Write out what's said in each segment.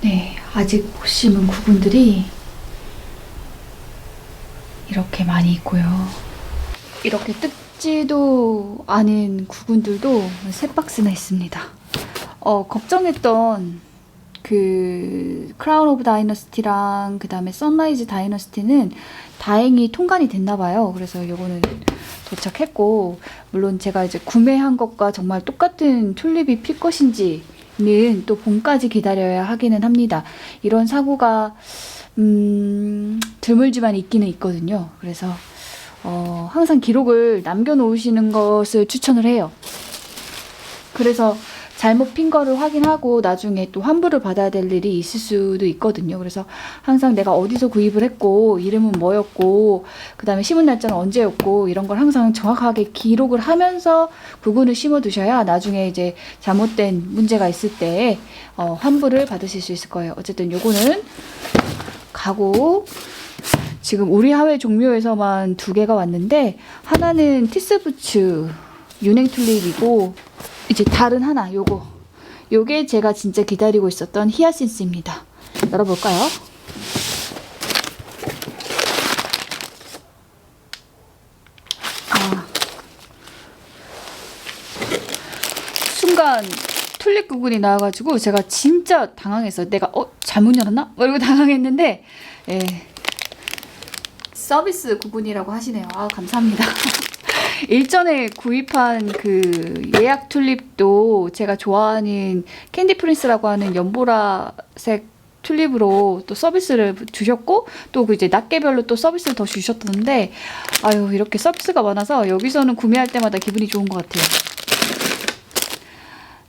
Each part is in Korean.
네, 아직 못 심은 구근들이 이렇게 많이 있고요. 이렇게 뜯지도 않은 구근들도 세 박스나 있습니다. 어, 걱정했던 그 크라운 오브 다이너스티랑 그 다음에 선라이즈 다이너스티는 다행히 통관이 됐나 봐요. 그래서 요거는 도착했고 물론 제가 이제 구매한 것과 정말 똑같은 튤립이 필 것인지 는또 봄까지 기다려야 하기는 합니다. 이런 사고가 음, 드물지만 있기는 있거든요. 그래서 어, 항상 기록을 남겨놓으시는 것을 추천을 해요. 그래서 잘못 핀 거를 확인하고 나중에 또 환불을 받아야 될 일이 있을 수도 있거든요. 그래서 항상 내가 어디서 구입을 했고 이름은 뭐였고 그다음에 심은 날짜는 언제였고 이런 걸 항상 정확하게 기록을 하면서 구근을 심어 두셔야 나중에 이제 잘못된 문제가 있을 때 어, 환불을 받으실 수 있을 거예요. 어쨌든 요거는 가고 지금 우리 하회 종묘에서만 두 개가 왔는데 하나는 티스부츠 윤행 튤립이고 이제 다른 하나 요거 요게 제가 진짜 기다리고 있었던 히아신스입니다. 열어볼까요? 아 순간 튤립 구근이 나와가지고 제가 진짜 당황했어요. 내가 어 잘못 열었나? 뭐 이러고 당황했는데 예. 서비스 구분이라고 하시네요. 아 감사합니다. 일전에 구입한 그 예약 튤립도 제가 좋아하는 캔디 프린스라고 하는 연보라색 튤립으로 또 서비스를 주셨고 또 그 이제 낱개별로 또 서비스를 더 주셨던데 아유 이렇게 서비스가 많아서 여기서는 구매할 때마다 기분이 좋은 것 같아요.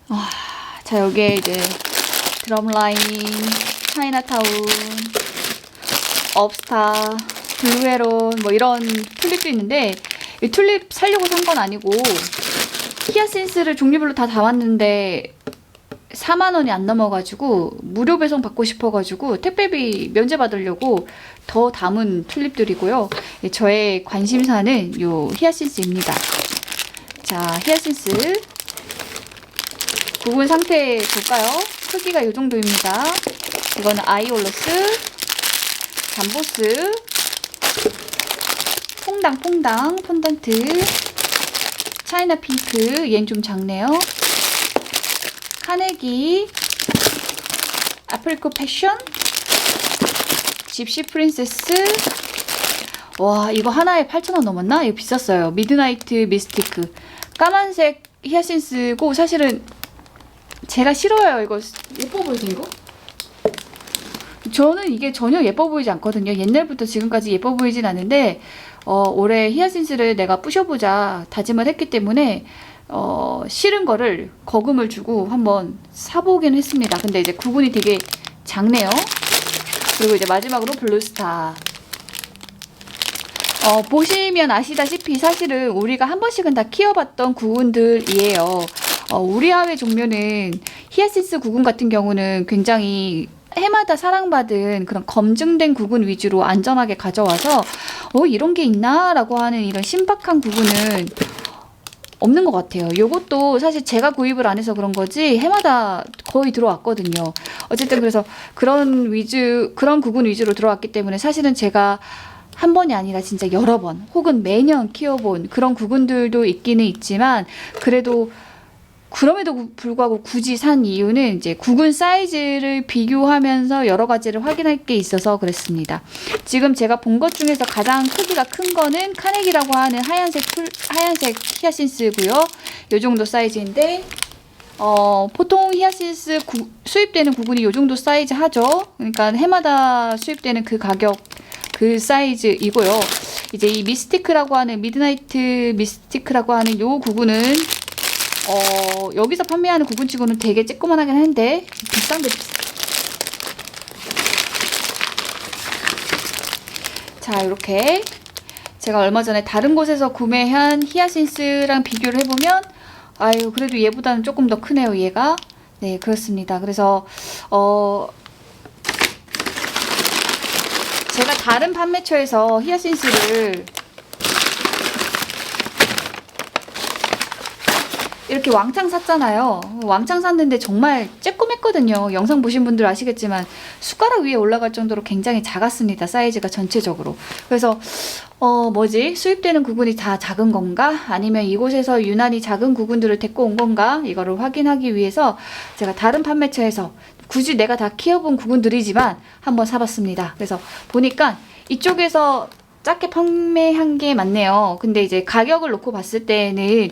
아, 자 여기에 이제 드럼라인, 차이나타운, 업스타, 블루헤론 뭐 이런 튤립도 있는데 이 튤립 살려고 산 건 아니고 히아신스를 종류별로 다 담았는데 4만 원이 안 넘어가지고 무료 배송 받고 싶어가지고 택배비 면제 받으려고 더 담은 튤립들이고요. 예, 저의 관심사는 요 히아신스입니다. 자, 히아신스 구분 상태 볼까요? 크기가 이 정도입니다. 이거는 아이올러스, 잠보스, 퐁당 퐁당 폰던트, 차이나 핑크 얘는 좀 작네요. 카네기, 아프리코 패션, 집시 프린세스. 와 이거 하나에 8,000원 넘었나? 이거 비쌌어요. 미드나이트 미스티크. 까만색 히아신스고 사실은 제가 싫어요. 이거 예뻐 보이죠 이거? 저는 이게 전혀 예뻐 보이지 않거든요. 옛날부터 지금까지 예뻐 보이진 않는데 어, 올해 히아신스를 내가 부셔보자 다짐을 했기 때문에 어, 싫은 거를 거금을 주고 한번 사보긴 했습니다. 근데 이제 구분이 되게 작네요. 그리고 이제 마지막으로 블루스타. 어, 보시면 아시다시피 사실은 우리가 한 번씩은 다 키워봤던 구근들이에요. 어, 우리 하회 종묘는 히아신스 구근 같은 경우는 굉장히 해마다 사랑받은 그런 검증된 구근 위주로 안전하게 가져와서 어 이런 게 있나라고 하는 이런 신박한 구근은 없는 것 같아요. 요것도 사실 제가 구입을 안 해서 그런 거지 해마다 거의 들어왔거든요. 어쨌든 그래서 그런 위주 그런 구근 위주로 들어왔기 때문에 사실은 제가 한 번이 아니라 진짜 여러 번 혹은 매년 키워본 그런 구근들도 있기는 있지만 그래도 그럼에도 불구하고 굳이 산 이유는 이제 구근 사이즈를 비교하면서 여러 가지를 확인할 게 있어서 그랬습니다. 지금 제가 본 것 중에서 가장 크기가 큰 거는 카네기라고 하는 하얀색 풀, 하얀색 히아신스고요. 요 정도 사이즈인데 어, 보통 히아신스 구, 수입되는 구근이 요 정도 사이즈 하죠. 그러니까 해마다 수입되는 그 가격 그 사이즈이고요. 이제 이 미스티크라고 하는 미드나이트 미스티크라고 하는 요 구근은 어, 여기서 판매하는 구근치고는 되게 쬐끄만하긴 한데 비싼데. 자 이렇게. 제가 얼마 전에 다른 곳에서 구매한 히아신스랑 비교를 해보면 아유 그래도 얘보다는 조금 더 크네요 얘가. 네 그렇습니다. 그래서 어 제가 다른 판매처에서 히아신스를 이렇게 왕창 샀잖아요. 왕창 샀는데 정말 쬐꼼했거든요. 영상 보신 분들 아시겠지만 숟가락 위에 올라갈 정도로 굉장히 작았습니다. 사이즈가 전체적으로. 그래서 어 뭐지 수입되는 구근이 다 작은 건가? 아니면 이곳에서 유난히 작은 구근들을 데리고 온 건가? 이거를 확인하기 위해서 제가 다른 판매처에서 굳이 내가 다 키워본 구근들이지만 한번 사봤습니다. 그래서 보니까 이쪽에서 작게 판매한 게 맞네요. 근데 이제 가격을 놓고 봤을 때는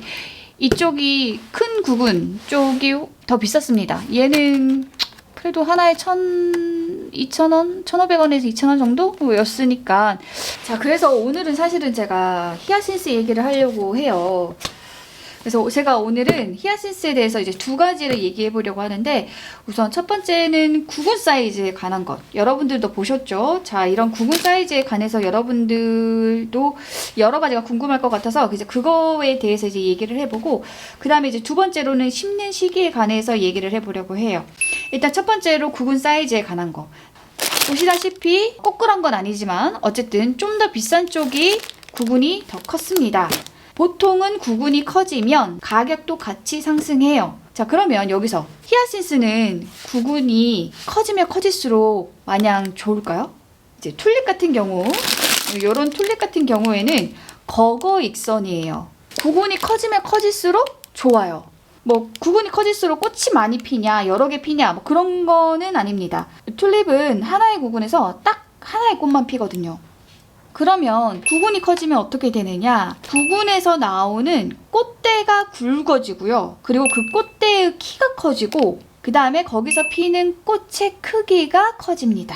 이쪽이 큰 구분 쪽이 더 비쌌습니다. 얘는 그래도 하나에 천, 이천 원, 천오백 원에서 이천 원 정도였으니까. 자, 그래서 오늘은 사실은 제가 히아신스 얘기를 하려고 해요. 그래서 제가 오늘은 히아신스에 대해서 이제 두 가지를 얘기해 보려고 하는데 우선 첫 번째는 구근 사이즈에 관한 것. 여러분들도 보셨죠? 자, 이런 구근 사이즈에 관해서 여러분들도 여러 가지가 궁금할 것 같아서 이제 그거에 대해서 이제 얘기를 해보고 그 다음에 이제 두 번째로는 심는 시기에 관해서 얘기를 해보려고 해요. 일단 첫 번째로 구근 사이즈에 관한 거. 보시다시피 꼬끌한 건 아니지만 어쨌든 좀 더 비싼 쪽이 구근이 더 컸습니다. 보통은 구근이 커지면 가격도 같이 상승해요. 자, 그러면 여기서 히아신스는 구근이 커지면 커질수록 마냥 좋을까요? 이제 튤립 같은 경우, 이런 튤립 같은 경우에는 거거 익선이에요. 구근이 커지면 커질수록 좋아요. 뭐 구근이 커질수록 꽃이 많이 피냐, 여러 개 피냐, 뭐 그런 거는 아닙니다. 튤립은 하나의 구근에서 딱 하나의 꽃만 피거든요. 그러면 구근이 커지면 어떻게 되느냐? 구근에서 나오는 꽃대가 굵어지고요. 그리고 그 꽃대의 키가 커지고 그 다음에 거기서 피는 꽃의 크기가 커집니다.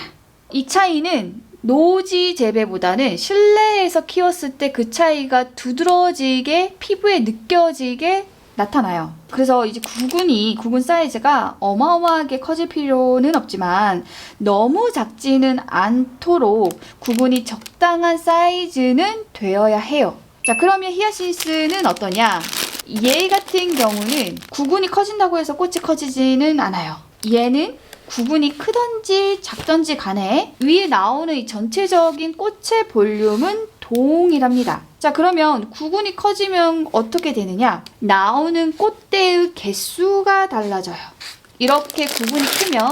이 차이는 노지 재배보다는 실내에서 키웠을 때 그 차이가 두드러지게 피부에 느껴지게 나타나요. 그래서 이제 구근이 구근 사이즈가 어마어마하게 커질 필요는 없지만 너무 작지는 않도록 구근이 적당한 사이즈는 되어야 해요. 자, 그러면 히아신스는 어떠냐? 얘 같은 경우는 구근이 커진다고 해서 꽃이 커지지는 않아요. 얘는 구근이 크던지 작던지 간에 위에 나오는 이 전체적인 꽃의 볼륨은 동일합니다. 자, 그러면 구근이 커지면 어떻게 되느냐? 나오는 꽃대의 개수가 달라져요. 이렇게 구근이 크면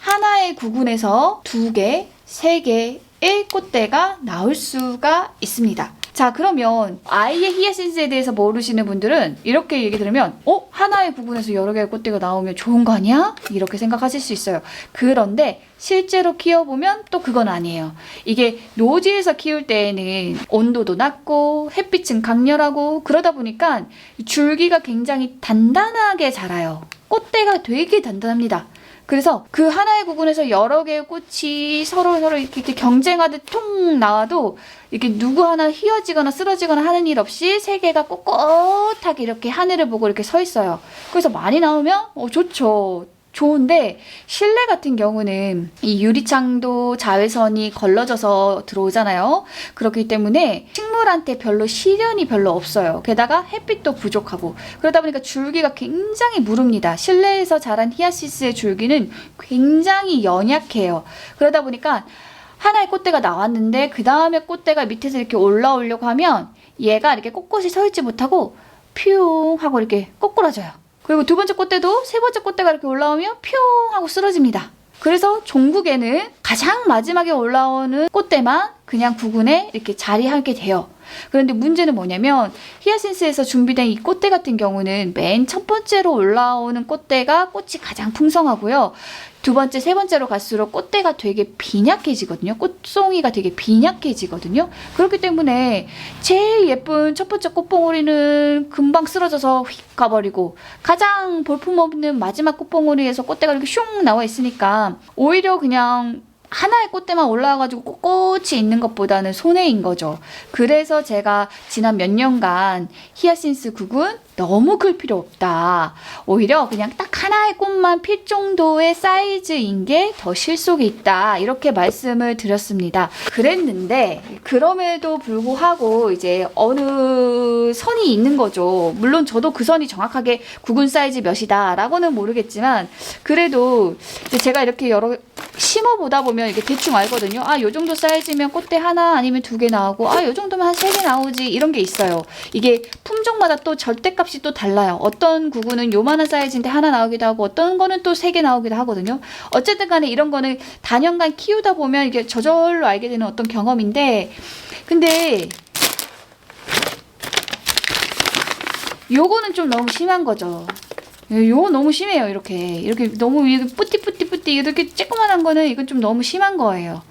하나의 구근에서 두 개, 세 개의 꽃대가 나올 수가 있습니다. 자, 그러면 아예 히아신스에 대해서 모르시는 분들은 이렇게 얘기 들으면 어? 하나의 구근에서 여러 개의 꽃대가 나오면 좋은 거 아니야? 이렇게 생각하실 수 있어요. 그런데 실제로 키워보면 또 그건 아니에요. 이게 노지에서 키울 때에는 온도도 낮고 햇빛은 강렬하고 그러다 보니까 줄기가 굉장히 단단하게 자라요. 꽃대가 되게 단단합니다. 그래서 그 하나의 구근에서 여러 개의 꽃이 서로 서로 이렇게, 이렇게 경쟁하듯 통 나와도 이렇게 누구 하나 휘어지거나 쓰러지거나 하는 일 없이 세 개가 꼿꼿하게 이렇게 하늘을 보고 이렇게 서 있어요. 그래서 많이 나오면 어 좋죠. 좋은데 실내 같은 경우는 이 유리창도 자외선이 걸러져서 들어오잖아요. 그렇기 때문에 식물한테 별로 시련이 별로 없어요. 게다가 햇빛도 부족하고 그러다 보니까 줄기가 굉장히 무릅니다. 실내에서 자란 히아시스의 줄기는 굉장히 연약해요. 그러다 보니까 하나의 꽃대가 나왔는데 그 다음에 꽃대가 밑에서 이렇게 올라오려고 하면 얘가 이렇게 꼿꼿이 서 있지 못하고 퓨 하고 이렇게 꼬꾸라져요. 그리고 두 번째 꽃대도 세 번째 꽃대가 이렇게 올라오면 퓨 하고 쓰러집니다. 그래서 종국에는 가장 마지막에 올라오는 꽃대만 그냥 구근에 이렇게 자리하게 돼요. 그런데 문제는 뭐냐면 히아신스에서 준비된 이 꽃대 같은 경우는 맨 첫 번째로 올라오는 꽃대가 꽃이 가장 풍성하고요. 두 번째, 세 번째로 갈수록 꽃대가 되게 빈약해지거든요. 꽃송이가 되게 빈약해지거든요. 그렇기 때문에 제일 예쁜 첫 번째 꽃봉오리는 금방 쓰러져서 휙 가버리고 가장 볼품없는 마지막 꽃봉오리에서 꽃대가 이렇게 슝 나와 있으니까 오히려 그냥 하나의 꽃대만 올라와가지고 꼿꼿이 있는 것보다는 손해인 거죠. 그래서 제가 지난 몇 년간 히아신스 국은 너무 클 필요 없다. 오히려 그냥 딱 하나의 꽃만 필 정도의 사이즈인 게 더 실속이 있다. 이렇게 말씀을 드렸습니다. 그랬는데, 그럼에도 불구하고 이제 어느 선이 있는 거죠. 물론 저도 그 선이 정확하게 구근 사이즈 몇이다 라고는 모르겠지만, 그래도 제가 이렇게 여러 심어보다 보면 이게 대충 알거든요. 아, 요 정도 사이즈면 꽃대 하나 아니면 두 개 나오고, 아, 요 정도면 한 세 개 나오지. 이런 게 있어요. 이게 품종마다 또 절대값 이 또 달라요. 어떤 구구는 요만한 사이즈인데 하나 나오기도 하고, 어떤 거는 또 세 개 나오기도 하거든요. 어쨌든 간에 이런 거는 단연간 키우다 보면 이게 저절로 알게 되는 어떤 경험인데, 근데 요거는 좀 너무 심한 거죠. 예, 요거 너무 심해요, 이렇게. 이렇게 너무 이게 뿌띠뿌띠뿌띠 이렇게 쬐끄만한 거는 이건 좀 너무 심한 거예요.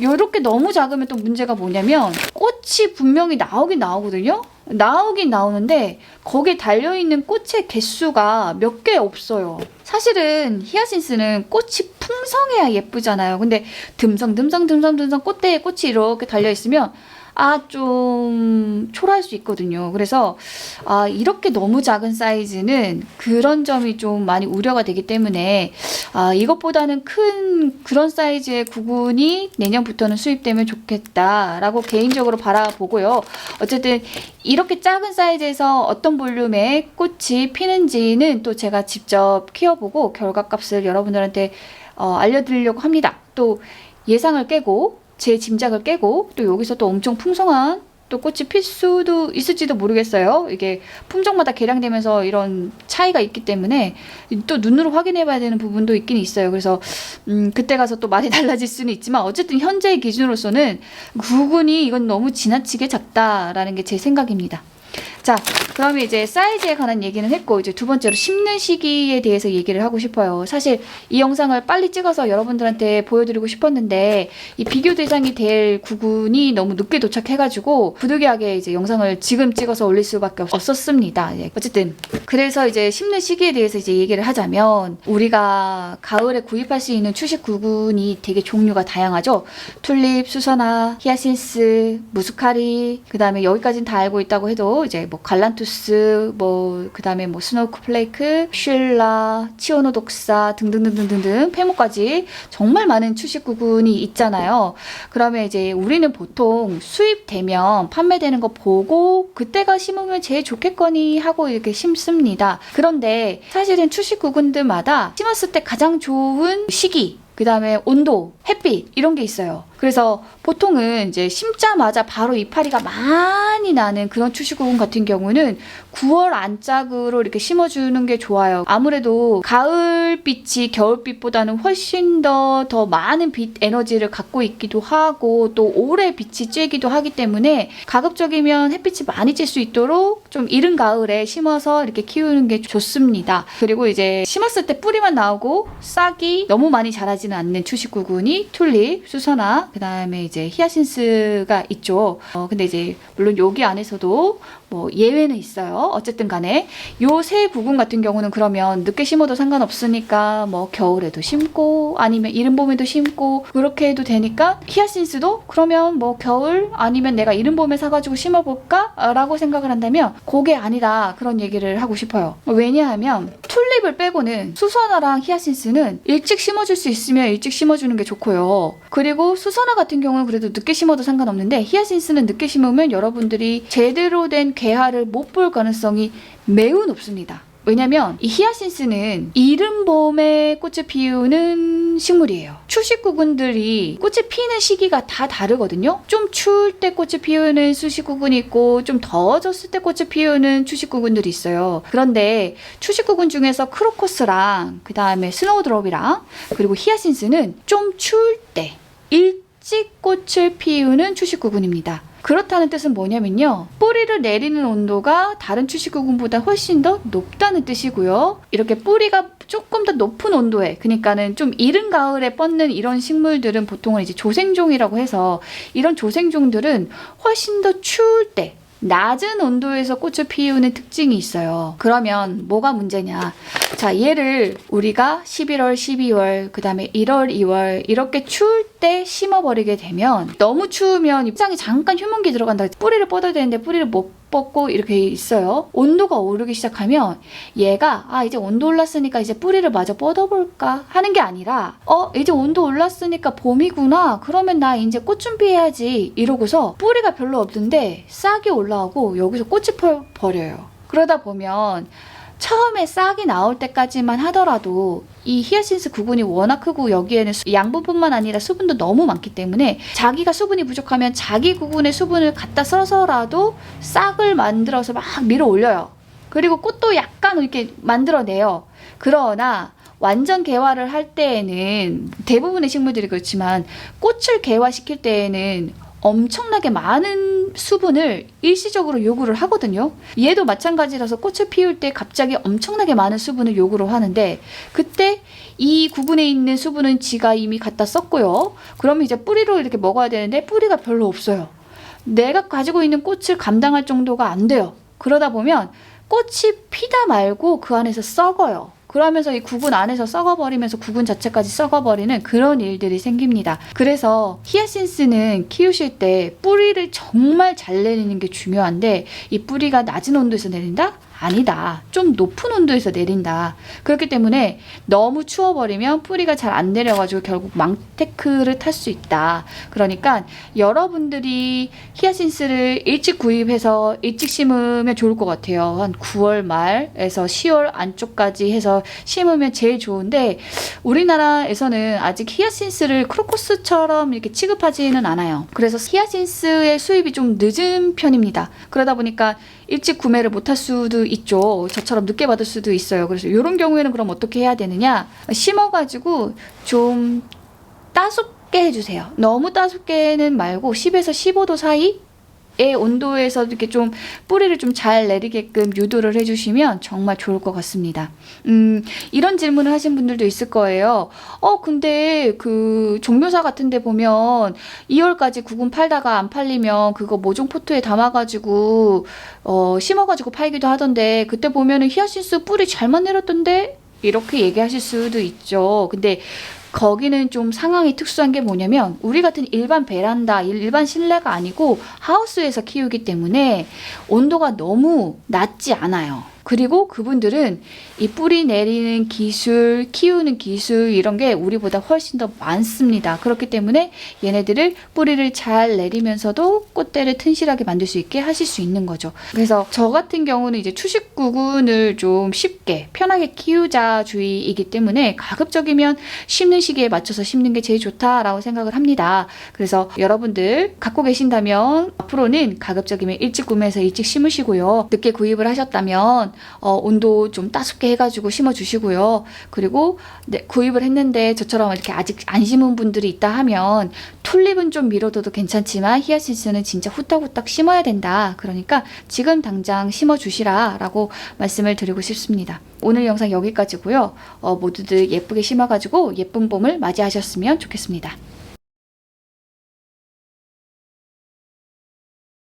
요렇게 너무 작으면 또 문제가 뭐냐면 꽃이 분명히 나오긴 나오거든요. 나오긴 나오는데 거기에 달려있는 꽃의 개수가 몇 개 없어요. 사실은 히아신스는 꽃이 풍성해야 예쁘잖아요. 근데 듬성 듬성 듬성 듬성 꽃대에 꽃이 이렇게 달려있으면 아, 좀 초라할 수 있거든요. 그래서 아, 이렇게 너무 작은 사이즈는 그런 점이 좀 많이 우려가 되기 때문에 아, 이것보다는 큰 그런 사이즈의 구근이 내년부터는 수입되면 좋겠다라고 개인적으로 바라보고요. 어쨌든 이렇게 작은 사이즈에서 어떤 볼륨의 꽃이 피는지는 또 제가 직접 키워보고 결과값을 여러분들한테 어, 알려드리려고 합니다. 또 예상을 깨고 제 짐작을 깨고 또 여기서 또 엄청 풍성한 또 꽃이 필 수도 있을지도 모르겠어요. 이게 품종마다 개량되면서 이런 차이가 있기 때문에 또 눈으로 확인해 봐야 되는 부분도 있긴 있어요. 그래서 음, 그때 가서 또 많이 달라질 수는 있지만 어쨌든 현재의 기준으로서는 구근이 이건 너무 지나치게 작다라는 게 제 생각입니다. 자, 그러면 이제 사이즈에 관한 얘기는 했고 이제 두 번째로 심는 시기에 대해서 얘기를 하고 싶어요. 사실 이 영상을 빨리 찍어서 여러분들한테 보여드리고 싶었는데 이 비교 대상이 될 구군이 너무 늦게 도착해가지고 부득이하게 이제 영상을 지금 찍어서 올릴 수밖에 없었습니다. 예, 어쨌든 그래서 이제 심는 시기에 대해서 이제 얘기를 하자면 우리가 가을에 구입할 수 있는 추식 구군이 되게 종류가 다양하죠. 튤립, 수선화, 히아신스, 무스카리, 그 다음에 여기까지는 다 알고 있다고 해도 이제 뭐 갈란투스, 뭐 그다음에 뭐 스노우크 플레이크, 쉴라, 치오노 독사 등등등등등등 페모까지 정말 많은 추식 구군이 있잖아요. 그러면 이제 우리는 보통 수입되면 판매되는 거 보고 그때가 심으면 제일 좋겠거니 하고 이렇게 심습니다. 그런데 사실은 추식 구군들마다 심었을 때 가장 좋은 시기 그 다음에 온도, 햇빛 이런 게 있어요. 그래서 보통은 이제 심자마자 바로 이파리가 많이 나는 그런 추시구군 같은 경우는 9월 안짝으로 이렇게 심어주는 게 좋아요. 아무래도 가을빛이 겨울빛보다는 훨씬 더, 더 많은 빛 에너지를 갖고 있기도 하고 또 오래 빛이 쬐기도 하기 때문에 가급적이면 햇빛이 많이 쬐 수 있도록 좀 이른 가을에 심어서 이렇게 키우는 게 좋습니다. 그리고 이제 심었을 때 뿌리만 나오고 싹이 너무 많이 자라지는 않는 추시구군이 튤립, 수선화, 그 다음에 이제 히아신스가 있죠. 어, 근데 이제 물론 여기 안에서도 뭐 예외는 있어요. 어쨌든 간에 요 세 구군 같은 경우는 그러면 늦게 심어도 상관없으니까 뭐 겨울에도 심고 아니면 이른 봄에도 심고 그렇게 해도 되니까 히아신스도 그러면 뭐 겨울 아니면 내가 이른 봄에 사가지고 심어볼까? 라고 생각을 한다면 그게 아니다 그런 얘기를 하고 싶어요. 왜냐하면 튤립을 빼고는 수선화랑 히아신스는 일찍 심어줄 수 있으면 일찍 심어주는 게 좋고요. 그리고 수선화 같은 경우는 그래도 늦게 심어도 상관없는데 히아신스는 늦게 심으면 여러분들이 제대로 된 개화를 못 볼 가능성이 매우 높습니다. 왜냐면 이 히아신스는 이른 봄에 꽃을 피우는 식물이에요. 추식구근들이 꽃을 피는 시기가 다 다르거든요. 좀 추울 때 꽃을 피우는 수식구근이 있고 좀 더워졌을 때 꽃을 피우는 추식구근들이 있어요. 그런데 추식구근 중에서 크로커스랑 그 다음에 스노우드롭이랑 그리고 히아신스는 좀 추울 때 일찍 꽃을 피우는 추식구근입니다. 그렇다는 뜻은 뭐냐면요. 뿌리를 내리는 온도가 다른 추식구군보다 훨씬 더 높다는 뜻이고요. 이렇게 뿌리가 조금 더 높은 온도에, 그러니까는 좀 이른 가을에 뻗는 이런 식물들은 보통은 이제 조생종이라고 해서 이런 조생종들은 훨씬 더 추울 때, 낮은 온도에서 꽃을 피우는 특징이 있어요. 그러면 뭐가 문제냐? 자, 얘를 우리가 11월, 12월, 그 다음에 1월, 2월 이렇게 추울 때 심어버리게 되면 너무 추우면 입장에 잠깐 휴먼기 들어간다. 뿌리를 뻗어야 되는데 뿌리를 못 뻗고 이렇게 있어요. 온도가 오르기 시작하면 얘가 아 이제 온도 올랐으니까 이제 뿌리를 마저 뻗어볼까 하는 게 아니라 어 이제 온도 올랐으니까 봄이구나 그러면 나 이제 꽃 준비해야지 이러고서 뿌리가 별로 없는데 싹이 올라오고 여기서 꽃이 펴 버려요. 그러다 보면 처음에 싹이 나올 때까지만 하더라도 이 히아신스 구근이 워낙 크고 여기에는 수- 양분뿐만 아니라 수분도 너무 많기 때문에 자기가 수분이 부족하면 자기 구근의 수분을 갖다 써서라도 싹을 만들어서 막 밀어 올려요. 그리고 꽃도 약간 이렇게 만들어내요. 그러나 완전 개화를 할 때에는 대부분의 식물들이 그렇지만 꽃을 개화시킬 때에는 엄청나게 많은 수분을 일시적으로 요구를 하거든요. 얘도 마찬가지라서 꽃을 피울 때 갑자기 엄청나게 많은 수분을 요구를 하는데 그때 이 구분에 있는 수분은 지가 이미 갖다 썼고요. 그러면 이제 뿌리로 이렇게 먹어야 되는데 뿌리가 별로 없어요. 내가 가지고 있는 꽃을 감당할 정도가 안 돼요. 그러다 보면 꽃이 피다 말고 그 안에서 썩어요. 그러면서 이 구근 안에서 썩어버리면서 구근 자체까지 썩어버리는 그런 일들이 생깁니다. 그래서 히아신스는 키우실 때 뿌리를 정말 잘 내리는 게 중요한데 이 뿌리가 낮은 온도에서 내린다? 아니다. 좀 높은 온도에서 내린다. 그렇기 때문에 너무 추워버리면 뿌리가 잘 안 내려가지고 결국 망테크를 탈 수 있다. 그러니까 여러분들이 히아신스를 일찍 구입해서 일찍 심으면 좋을 것 같아요. 한 9월 말에서 10월 안쪽까지 해서 심으면 제일 좋은데 우리나라에서는 아직 히아신스를 크로커스처럼 이렇게 취급하지는 않아요. 그래서 히아신스의 수입이 좀 늦은 편입니다. 그러다 보니까 일찍 구매를 못할 수도 있죠. 저처럼 늦게 받을 수도 있어요. 그래서 이런 경우에는 그럼 어떻게 해야 되느냐? 심어가지고 좀 따숩게 해주세요. 너무 따숩게는 말고 10에서 15도 사이? 의 온도에서 이렇게 좀 뿌리를 좀 잘 내리게끔 유도를 해주시면 정말 좋을 것 같습니다. 음, 이런 질문을 하신 분들도 있을 거예요. 어, 근데 그 종묘사 같은 데 보면 2월까지 구근 팔다가 안 팔리면 그거 모종 포트에 담아가지고 어, 심어가지고 팔기도 하던데 그때 보면은 히아신스 뿌리 잘만 내렸던데 이렇게 얘기하실 수도 있죠. 근데 거기는 좀 상황이 특수한 게 뭐냐면 우리 같은 일반 베란다, 일- 일반 실내가 아니고 하우스에서 키우기 때문에 온도가 너무 낮지 않아요. 그리고 그분들은 이 뿌리 내리는 기술, 키우는 기술 이런 게 우리보다 훨씬 더 많습니다. 그렇기 때문에 얘네들을 뿌리를 잘 내리면서도 꽃대를 튼실하게 만들 수 있게 하실 수 있는 거죠. 그래서 저 같은 경우는 이제 추식 구근을 좀 쉽게 편하게 키우자 주의이기 때문에 가급적이면 심는 시기에 맞춰서 심는 게 제일 좋다라고 생각을 합니다. 그래서 여러분들 갖고 계신다면 앞으로는 가급적이면 일찍 구매해서 일찍 심으시고요. 늦게 구입을 하셨다면 어, 온도 좀 따숩게 해가지고 심어주시고요. 그리고 네, 구입을 했는데 저처럼 이렇게 아직 안 심은 분들이 있다 하면 튤립은 좀 미뤄둬도 괜찮지만 히아신스는 진짜 후딱후딱 심어야 된다. 그러니까 지금 당장 심어주시라 라고 말씀을 드리고 싶습니다. 오늘 영상 여기까지고요. 어, 모두들 예쁘게 심어가지고 예쁜 봄을 맞이하셨으면 좋겠습니다.